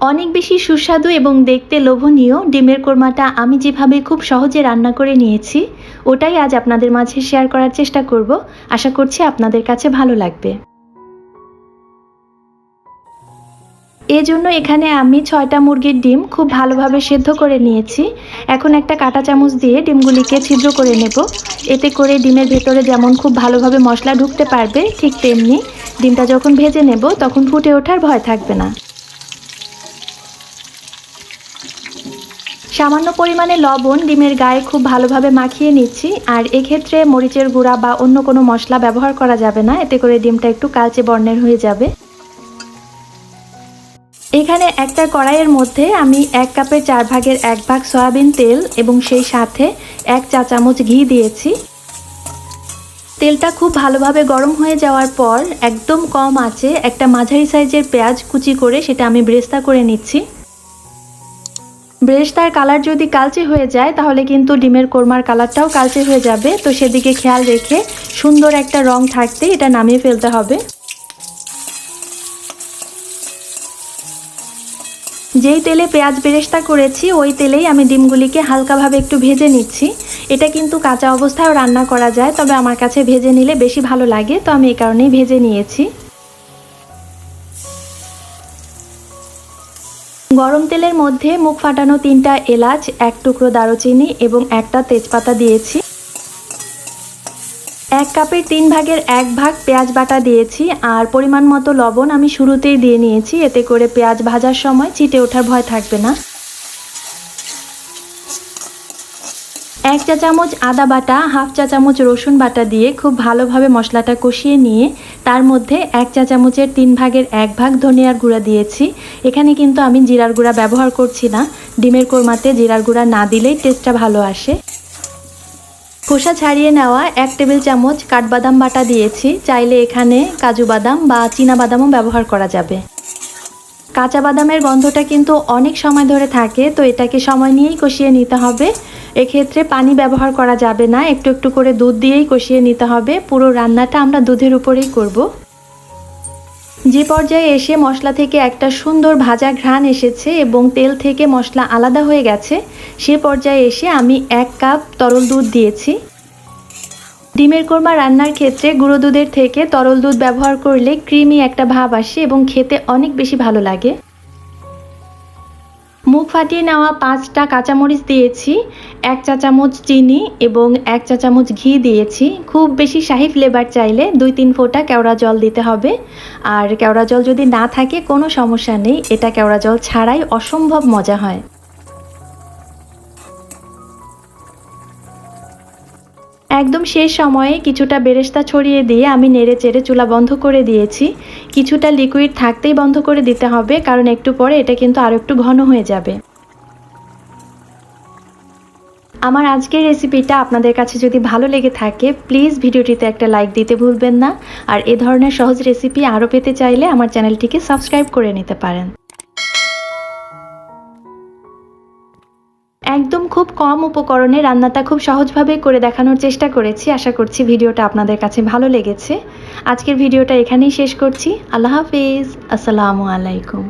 অনেক বেশি সুস্বাদু এবং দেখতে লোভনীয় ডিমের কোরমাটা আমি যেভাবে খুব সহজে রান্না করে নিয়েছি, ওটাই আজ আপনাদের মাঝে শেয়ার করার চেষ্টা করব। আশা করছি আপনাদের কাছে ভালো লাগবে। এজন্য এখানে আমি ছয়টা মুরগির ডিম খুব ভালোভাবে সেদ্ধ করে নিয়েছি। এখন একটা কাঁটা চামচ দিয়ে ডিমগুলিকে ছিদ্র করে নেব। এতে করে ডিমের ভেতরে যেমন খুব ভালোভাবে মশলা ঢুকতে পারবে, ঠিক তেমনি ডিমটা যখন ভেজে নেব তখন ফুটে ওঠার ভয় থাকবে না। সামান্য পরিমাণে লবণ ডিমের গায়ে খুব ভালোভাবে মাখিয়ে নিচ্ছি, আর এক্ষেত্রে মরিচের গুঁড়া বা অন্য কোনো মশলা ব্যবহার করা যাবে না, এতে করে ডিমটা একটু কালচে বর্ণের হয়ে যাবে। এখানে একটা কড়াইয়ের মধ্যে আমি এক কাপের চার ভাগের এক ভাগ সয়াবিন তেল এবং সেই সাথে এক চা চামচ ঘি দিয়েছি। তেলটা খুব ভালোভাবে গরম হয়ে যাওয়ার পর একদম কম আছে একটা মাঝারি সাইজের পেঁয়াজ কুচি করে সেটা আমি ব্রেস্তা করে নিচ্ছি। ব্রেস্তার কালার যদি কালচে হয়ে যায়, তাহলে কিন্তু ডিমের কোরমার কালারটাও কালচে হয়ে যাবে। তো সেদিকে খেয়াল রেখে সুন্দর একটা রং থাকতে এটা নামিয়ে ফেলতে হবে। যেই তেলে পেঁয়াজ বেরেস্তা করেছি, ওই তেলেই আমি ডিমগুলিকে হালকাভাবে একটু ভেজে নিচ্ছি। এটা কিন্তু কাঁচা অবস্থায়ও রান্না করা যায়, তবে আমার কাছে ভেজে নিলে বেশি ভালো লাগে, তো আমি এই কারণেই ভেজে নিয়েছি। গরম তেলের মধ্যে মুখ ফাটানো তিনটা এলাচ, এক টুকরো দারুচিনি এবং একটা তেজপাতা দিয়েছি। এক কাপের তিন ভাগের এক ভাগ পেঁয়াজ বাটা দিয়েছি আর পরিমাণ মতো লবণ আমি শুরুতেই দিয়ে নিয়েছি। এতে করে পেঁয়াজ ভাজার সময় চিটে ওঠার ভয় থাকবে না। এক চা চামচ আদা বাটা, হাফ চা চামচ রসুন বাটা দিয়ে খুব ভালোভাবে মশলাটা কষিয়ে নিয়ে তার মধ্যে এক চা চামচের তিন ভাগের এক ভাগ ধনিয়ার গুঁড়া দিয়েছি। এখানে কিন্তু আমি জিরার গুঁড়া ব্যবহার করছি না। ডিমের কোরমাতে জিরার গুঁড়া না দিলেই টেস্টটা ভালো আসে। খোসা ছাড়িয়ে নেওয়া এক টেবিল চামচ কাঠবাদাম বাটা দিয়েছি। চাইলে এখানে কাজু বাদাম বা চীনা বাদামও ব্যবহার করা যাবে। কাঁচা বাদামের গন্ধটা কিন্তু অনেক সময় ধরে থাকে, তো এটাকে সময় নিয়েই কষিয়ে নিতে হবে। এক্ষেত্রে পানি ব্যবহার করা যাবে না। একটু একটু করে দুধ দিয়েই কষিয়ে নিতে হবে। পুরো রান্নাটা আমরা দুধের উপরেই করব। যে পর্যায়ে এসে মশলা থেকে একটা সুন্দর ভাজা ঘ্রাণ এসেছে এবং তেল থেকে মশলা আলাদা হয়ে গেছে, সে পর্যায়ে এসে আমি এক কাপ তরল দুধ দিয়েছি। ডিমের কোরমা রান্নার ক্ষেত্রে গুঁড়ো দুধের থেকে তরল দুধ ব্যবহার করলে ক্রিমি একটা ভাব আসে এবং খেতে অনেক বেশি ভালো লাগে। মুখ ফাটিয়ে নেওয়া পাঁচটা কাঁচামরিচ দিয়েছি, এক চা চামচ চিনি এবং এক চা চামচ ঘি দিয়েছি। খুব বেশি শাহি ফ্লেভার চাইলে দুই তিন ফোঁটা কেওড়া জল দিতে হবে। আর কেওড়া জল যদি না থাকে, কোনো সমস্যা নেই। এটা কেওড়া জল ছাড়াই অসম্ভব মজা হয়। একদম শেষ সময়ে কিছুটা বেরেস্তা ছড়িয়ে দিয়ে আমি নেড়ে চেড়ে চুলা বন্ধ করে দিয়েছি। কিছুটা লিকুইড থাকতেই বন্ধ করে দিতে হবে, কারণ একটু পরে এটা কিন্তু আরও একটু ঘন হয়ে যাবে। আমার আজকের রেসিপিটা আপনাদের কাছে যদি ভালো লেগে থাকে প্লিজ ভিডিওটিতে একটা লাইক দিতে ভুলবেন না। আর এ ধরনের সহজ রেসিপি আরও পেতে চাইলে আমার চ্যানেলটিকে সাবস্ক্রাইব করে নিতে পারেন। একদম খুব কম উপকরণে রান্নাটা খুব সহজভাবে করে দেখানোর চেষ্টা করেছি। আশা করছি ভিডিওটা আপনাদের কাছে ভালো লেগেছে। আজকের ভিডিওটা এখানেই শেষ করছি। আল্লাহ হাফিজ। আসসালামু আলাইকুম।